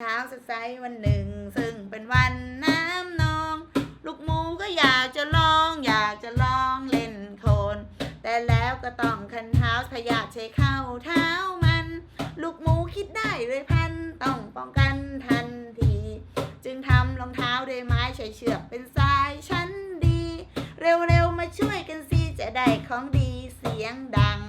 เช้าสดใสวันหนึ่ง ซึ่งเป็นวันน้ำนอง ลูกหมูก็อยากจะลอง อยากจะลองเล่นโคลนแต่แล้วก็ต้องคันเท้าพยาธิใช้เข้าเท้ามัน ลูกหมูคิดได้เลยพันต้องป้องกันทันที จึงทำรองเท้าด้วยไม้ใช้เชือกเป็นสายชั้นดี เร็วๆมาช่วยกันสิจะได้ของดีเสียงดัง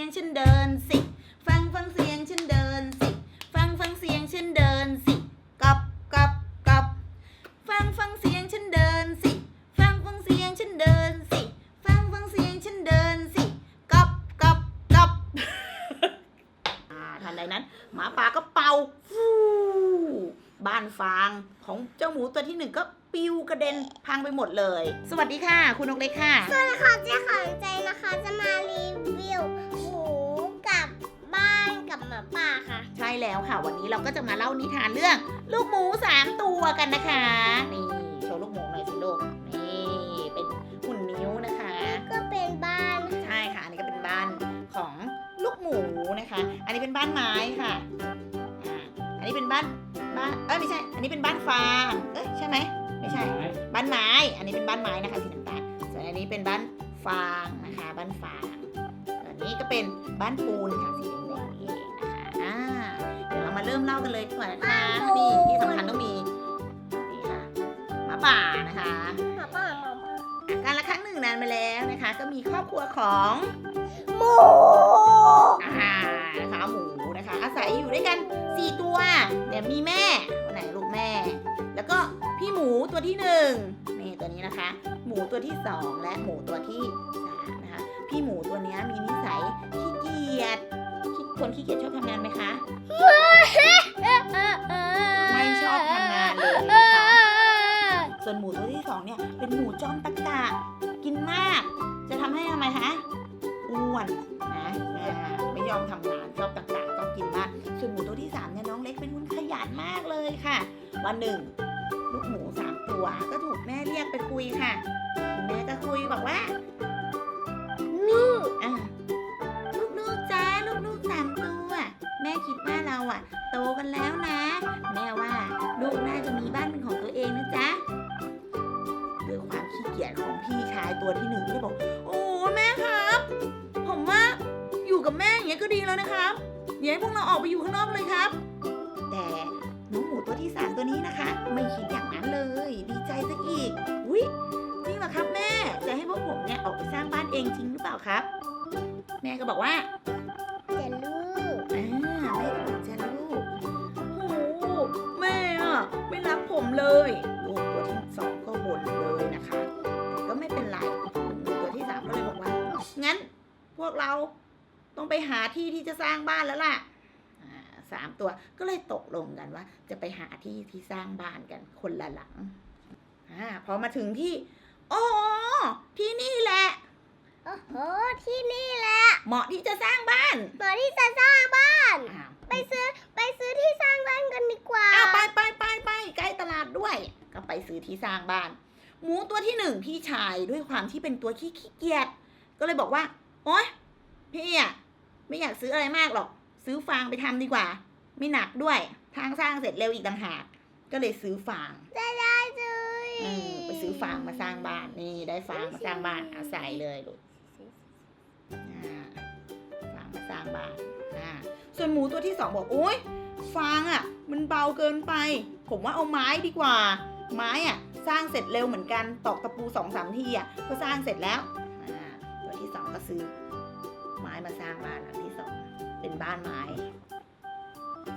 ยงฉันเดินสิ ฟังฟังเสียงฉันเดินสิ ฟังฟังเสียงฉันเดินสิกอบกอบกอบฟังฟังเสียงฉันเดินสิ ฟังฟังเสียงฉันเดินสิ ฟังฟังเสียงฉันเดินสิกอบกอบกอบอ่าทันใดนั้น หมาป่าก็เป่าฟูบ้านฟางของเจ้าหมูตัวที่หนึ่งก็ปิวกระเด็นพังไปหมดเลย สวัสดีค่ะ คุณนกเล็กค่ะ สวัสดีค่ะเจ๊ของใจนะคะจ แล้วค่ะ วันนี้เราก็จะมาเล่านิทานเรื่อง ลูกหมูสามตัวกันนะคะ นี่โชว์ลูกหมูหน่อยสิลูกนี่เป็นหุ่นนิ้วนะคะ ก็เป็นบ้านใช่ค่ะ อันนี้ก็เป็นบ้านของลูกหมูนะคะ อันนี้เป็นบ้านไม้ค่ะอ่าอันนี้เป็นบ้านบ้านเอ้ยไม่ใช่ อันนี้เป็นบ้านฟางเอ้ยใช่ไหมไม่ใช่ บ้านไม้ อันนี้เป็นบ้านไม้นะคะสีน้ำตาลส่วนอันนี้เป็นบ้านฟางนะคะ บ้านฟางส่วนนี้ก็เป็นบ้านปูนค่ะสีแดง เดี๋ยวเรามาเริ่มเล่ากันเลยดีกว่านะคะนี่ที่สำคัญต้องมีนี่ค่ะหมาป่านะคะหมาป่าหมาป่าอะการละครั้งหนึ่งนานมาแล้วนะคะ ก็มีครอบครัวของหมูอ่านะคะหมูนะคะ อาศัยอยู่ด้วยกันสี่ตัวเนี่ยมีแม่คนไหนลูกแม่ แล้วก็พี่หมูตัวที่หนึ่งนี่ตัวนี้นะคะ หมูตัวที่สองและหมูตัวที่สามนะคะ พี่หมูตัวเนี้ยมีนิสัยขี้เกียจขี้ คนขี้เกียจชอบทำงานไหมคะ ไม่ชอบทำงานเลยนะคะ ส่วนหมูตัวที่สองเนี่ยเป็นหมูจอมตะกะ กินมาก จะทำให้ทำไมคะอ้วนนะอ่าไม่ยอมทำงานชอบตะกะชอบกินมาก ส่วนหมูตัวที่สามเนี่ยน้องเล็กเป็นคนขยันมากเลยค่ะ วันหนึ่งลูกหมูสามตัวก็ถูกแม่เรียกไปคุยค่ะคุณแม่ก็คุยบอกว่า กับแม่อย่างเงี้ยก็ดีแล้วนะครับอย่าให้พวกเราออกไปอยู่ข้างนอกเลยครับ แต่น้องหมูตัวที่สามตัวนี้นะคะ ไม่คิดอย่างนั้นเลย ดีใจซะอีกอุ้ยจริงเหรอครับแม่จะให้พวกผมเนี่ยออกไปสร้างบ้านเองจริงหรือเปล่าครับ แม่ก็บอกว่าเจะลูกอ่าแม่ก็บอกจะลูกโอ้โหแม่อะไม่รักผมเลยลูกตัวที่สองก็บ่นเลยนะคะแต่ก็ไม่เป็นไรตัวที่สามก็เลยบอกว่างั้น พวกเรา ต้องไปหาที่ที่จะสร้างบ้านแล้วล่ะอ่าสามตัวก็เลยตกลงกันว่า จะไปหาที่ที่สร้างบ้านกันคนละหลังอ่าพอมาถึงที่อ๋อที่นี่แหละโอ้โหที่นี่แหละ เหมาะที่จะสร้างบ้านตอนที่จะสร้างบ้านอ้าวไปซื้อไปซื้อที่สร้างบ้านกันดีกว่าอ้าวไปไปไปไปใกล้ตลาดด้วย ก็ไปซื้อที่สร้างบ้าน หมูตัวที่หนึ่งพี่ชายด้วยความที่เป็นตัวขี้ขี้เกียจก็เลยบอกว่า โอ๊ยพี่อะ ไม่อยากซื้ออะไรมากหรอก ซื้อฟางไปทำดีกว่า ไม่หนักด้วย ทางสร้างเสร็จเร็วอีกต่างหาก ก็เลยซื้อฟางได้ได้เลยอืมไปซื้อฟางมาสร้างบ้านนี่ได้ฟางมาสร้างบ้านอาศัยเลยลูกอ่าฟางมาสร้างบ้านอ่าส่วนหมูตัวที่สองบอกโอ๊ยฟางอะ มันเบาเกินไป ผมว่าเอาไม้ดีกว่า ไม้อะ สร้างเสร็จเร็วเหมือนกันตอกตะปูสองสามทีอะก็สร้างเสร็จแล้วอ่าตัวที่สองก็ซื้อ ไม้มาสร้างบ้านหลังที่สอง เป็นบ้านไม้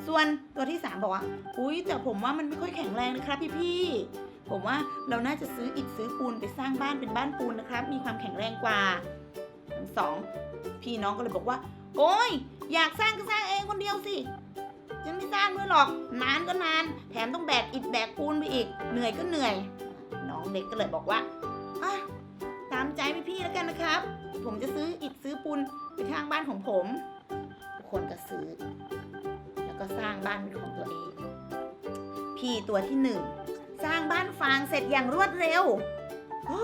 ส่วนตัวที่สามบอกว่า อุ้ยแต่ผมว่ามันไม่ค่อยแข็งแรงนะครับพี่พี่ๆผมว่าเราน่าจะซื้ออิฐซื้อปูนไปสร้างบ้านเป็นบ้านปูนนะครับ มีความแข็งแรงกว่าทั้งสองพี่น้องก็เลยบอกว่า โอ้ย อยากสร้างก็สร้างเองคนเดียวสิฉันไม่สร้างด้วยหรอก นานก็นาน แถมต้องแบกอิฐแบกปูนไปอีก เหนื่อยก็เหนื่อย น้องเล็กก็เลยบอกว่าอะตามใจพี่พี่ๆแล้วกันนะครับ ผมจะซื้ออิฐซื้อปูนไปทางบ้านของผม ทุกคนก็ซื้อ แล้วก็สร้างบ้านเป็นของตัวเอง พี่ตัวที่หนึ่งสร้างบ้านฟางเสร็จอย่างรวดเร็ว โอ้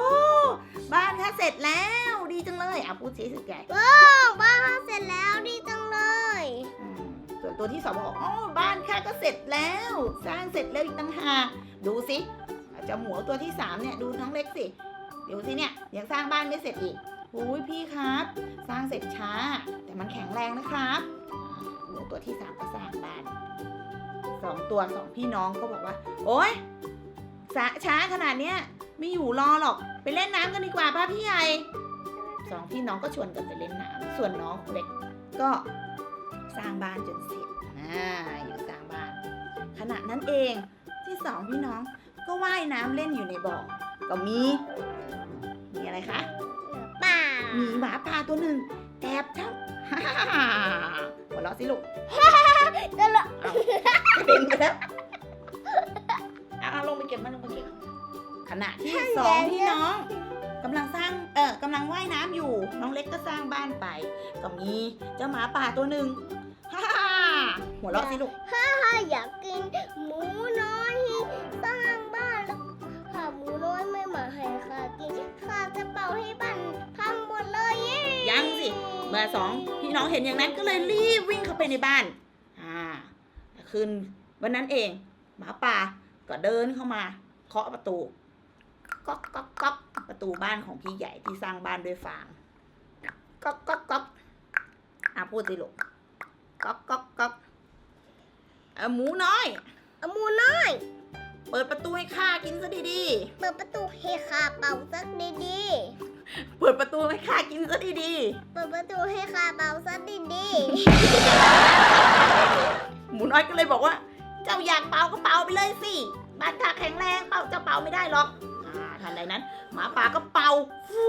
บ้านข้าเสร็จแล้วดีจังเลยอะพูดสิสุดใหญ่โอ้บ้านเสร็จแล้วดีจังเลยอืมส่วนตัวที่สองบอกอ๋อบ้านข้าก็เสร็จแล้ว สร้างเสร็จแล้วอีกต่างหากดูสิเจ้าหมูตัวที่สามเนี่ยดูน้องเล็กสิดูสิเนี่ยยังสร้างบ้านไม่เสร็จอีกโอุ้ยพี่ครับ สร้างเสร็จช้า แต่มันแข็งแรงนะครับหมูตัวที่สามก็สร้างบ้านสองตัวสองพี่น้องก็บอกว่า โอ๊ยสะช้าขนาดเนี้ยไม่อยู่รอหรอกไปเล่นน้ำกันดีกว่าป้าพี่ใหญ่สองพี่น้องก็ชวนกันไปเล่นน้ำส่วนน้องเล็กก็สร้างบ้านจนเสร็จอ่าอยู่สร้างบ้าน ขณะนั้นเองที่สองพี่น้องก็ว่ายน้ำเล่นอยู่ในบ่อก็มีมีอะไรคะ มีหมาป่าตัวหนึ่งแอบทับฮ่าฮ่าฮ่าหัวเราะสิลูกตลกเอากระเด็นไปแล้วเอาเอาลงไปเก็บมันลงไปเก็บขณะที่สองพี่น้องกำลังสร้างเออกำลังว่ายน้ำอยู่ น้องเล็กก็สร้างบ้านไปก็มีเจ้าหมาป่าตัวหนึ่งฮ่าฮ่าฮ่าหัวเราะสิลูก ถ้าอยากกินหมู มื่อสองพี่น้องเห็นอย่างนั้นก็เลยรีบวิ่งเข้าไปในบ้านอ่าคืนวันนั้นเอง หมาป่าก็เดินเข้ามา เคาะประตูก๊อกก๊อกก๊อกประตูบ้านของพี่ใหญ่ที่สร้างบ้านด้วยฟางก๊อกก๊อกก๊อกอะพูดสิลูกก๊อกก๊อกก๊อกเอ่อหมูน้อยเอาหมูน้อย เปิดประตูให้ข้ากินซะดีเปิดประตูให้ข้าเป่าสักดีๆ เปิดประตูให้ข้ากินซะดีๆเปิดประตูให้ข้าเป่าสักดีๆ หมูน้อยก็เลยบอกว่า เจ้าอยากเป่าก็เป่าไปเลยสิ บ้านข้าแข็งแรงเป่าเจ้าเป่าไม่ได้หรอก อ่าทันใดนั้น หมาป่าก็เป่าฟู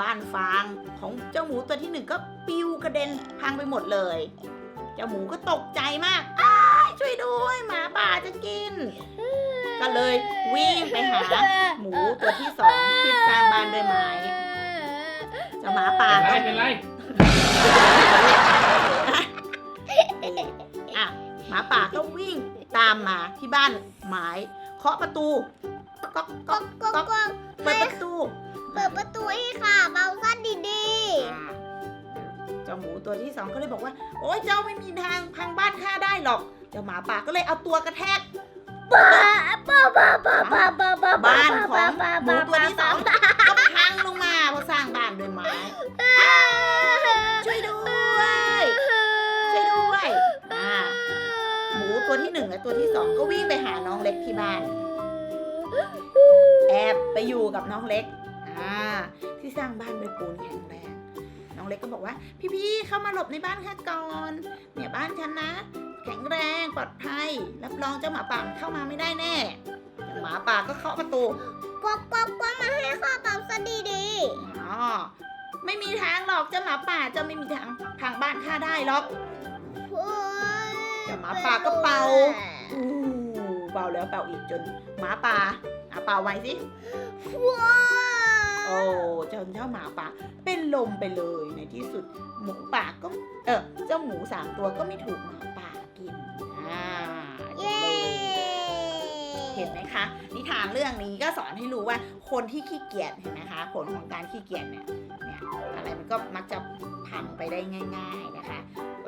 บ้านฟางของเจ้าหมูตัวที่หนึ่งก็ปิวกระเด็นพังไปหมดเลย เจ้าหมูก็ตกใจมากอ้ายช่วยด้วย หมาป่าจะกิน ๆ ก็เลยวิ่งไปหาหมูตัวที่สองที่สร้างบ้านด้วยไม้เจ้าหมาป่าเป็นไรก็เป็นไรเอออะหมาป่าก็วิ่งตามมาที่บ้านไม้เคาะประตูก๊อกก๊ก็อกก็ก๊อกก็เปิดประตู เปิดประตูให้ข้าเป่าสักดีอ่าเจ้าหมูตัวที่สองก็เลยบอกว่า โอ๊ยเจ้าไม่มีทางพังบ้านข้าได้หรอก เจ้าหมาป่าก็เลยเอาตัวกระแทก ๆป้าป้าป้าป้าป้าป้าป้าบ้านของหมูตัวที่สองก็พังลงมาเพราะสร้างบ้านด้วยไม้อ้าวช่วยด้วย ช่วยด้วยอ่าหมูตัวที่หนึ่งและตัวที่สองก็วิ่งไปหาน้องเล็กที่บ้าน แอบไปอยู่กับน้องเล็กอ่าที่สร้างบ้านด้วยปูนแข็งแรงน้องเล็กก็บอกว่า พี่ๆเข้ามาหลบในบ้านข้าก่อน เนี่ยบ้านฉันนะ แข็งแรงปลอดภัย รับรองเจ้าหมาป่ามันเข้ามาไม่ได้แน่เจ้าหมาป่าก็เคาะประตูก็ก็ก็มาให้ข้าเป่าสักดีอ๋อไม่มีทางหรอกเจ้าหมาป่าเจ้าไม่มีทางทางบ้านข้าได้หรอกๆโอ้ยเจ้าหมาป่าก็เป่าอู้เป่าแล้วเป่าอีกจนหมาป่าอะเป่าไว้สิว้าโอ้เจ้าเจ้าหมาป่าเป็นลมไปเลยในที่สุดหมูป่าก็เออเจ้าหมูสามตัวก็ไม่ถูกหมาะนิทานเรื่องนี้ก็สอนให้รู้ว่าคนที่ขี้เกียจเห็นไหมคะ ผลของการขี้เกียจเนี่ยเนี่ยอะไรมันก็มักจะพังไปได้ง่าย ๆนะคะ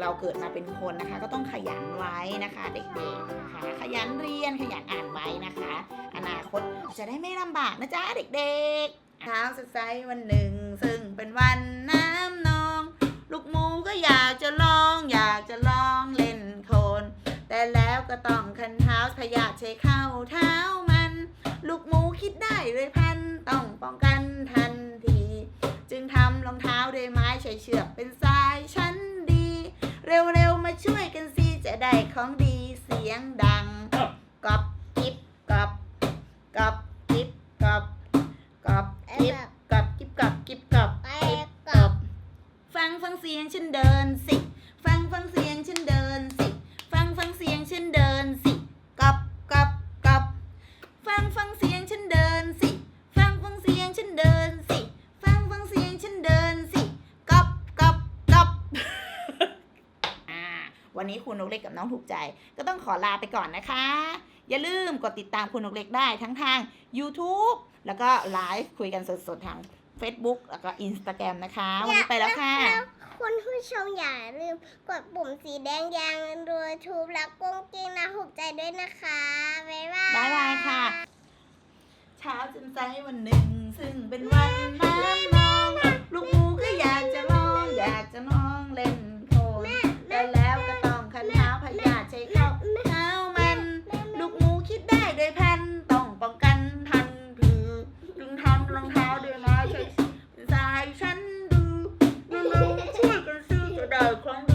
เราเกิดมาเป็นคนนะคะ ก็ต้องขยันไว้นะคะเด็กๆนะคะขยันเรียนขยันอ่านไว้นะคะ อนาคตจะได้ไม่ลำบากนะจ๊ะเด็กๆเช้าสดใสวันหนึ่ง ซึ่งเป็นวันน้ำนอง ลูกหมูก็อยากจะลองอยากจะลอง ก็ต้องคันเท้าพยาธิเชเข้าเท้ามัน ลูกหมูคิดได้เลยพันต้องป้องกันทันที จึงทำรองเท้าด้วยไม้ใช้เชือกเป็นสายชั้นดี เร็วๆมาช่วยกันสิจะได้ของดีเสียงดังกอบกิบกอบกอบกิบกอบกอบกิบกอบกิบกอบกิบกอบไปกิบกกัอบบฟังฟังเสียงฉันเดินสิ วันนี้คุณนกเล็กกับน้องถูกใจ ก็ต้องขอลาไปก่อนนะคะ อย่าลืมกดติดตามคุณนกเล็กได้ทั้งทาง YouTube แล้วก็ไลฟ์คุยกันสดๆทาง Facebook แล้วก็ Instagram นะคะ วันนี้ไปแล้วค่ะแล้วคุณผู้ชมอย่าลืมกดปุ่มสีแดงยังดูทูบแล้วกุ้งกิ้งนะหุบใจด้วยนะคะ บ๊ายบาย บ๊ายบายค่ะ เช้าจนใจวันหนึ่ง ซึ่งเป็นวันน้ำนอง ลูกหมูก็อยากจะลอง อยากจะน้องเล่น ฉันดูเร็วๆช่วยกันซื้อจะได้ครั้ง